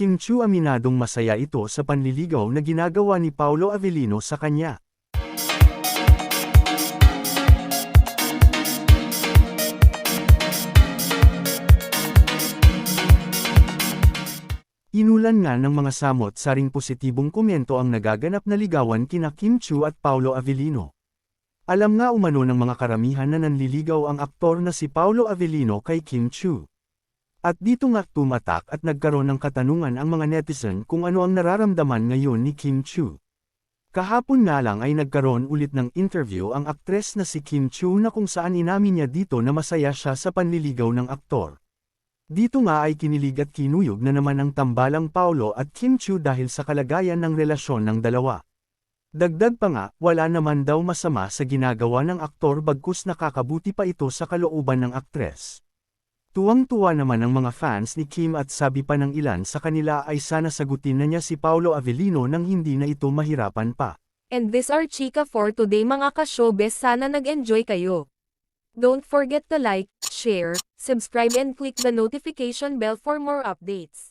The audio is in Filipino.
Kim Chu aminadong masaya ito sa panliligaw na ginagawa ni Paolo Avellino sa kanya. Inulan nga ng mga samot saring positibong komento ang nagaganap na ligawan kina Kim Chu at Paolo Avellino. Alam nga umano ng mga karamihan na nanliligaw ang aktor na si Paolo Avellino kay Kim Chu. At dito nga tumatak at nagkaroon ng katanungan ang mga netizen kung ano ang nararamdaman ngayon ni Kim Chu. Kahapon nga lang ay nagkaroon ulit ng interview ang aktres na si Kim Chu na kung saan inamin niya dito na masaya siya sa panliligaw ng aktor. Dito nga ay kinilig at kinuyog na naman ang tambalang Paulo at Kim Chu dahil sa kalagayan ng relasyon ng dalawa. Dagdag pa nga, wala naman daw masama sa ginagawa ng aktor bagkus nakakabuti pa ito sa kalooban ng aktres. Tuwang-tuwa naman ang mga fans ni Kim at sabi pa ng ilan sa kanila ay sana sagutin na niya si Paulo Avellino nang hindi na ito mahirapan pa. And this are chika for today mga ka-showbiz sana nag-enjoy kayo. Don't forget to like, share, subscribe and click the notification bell for more updates.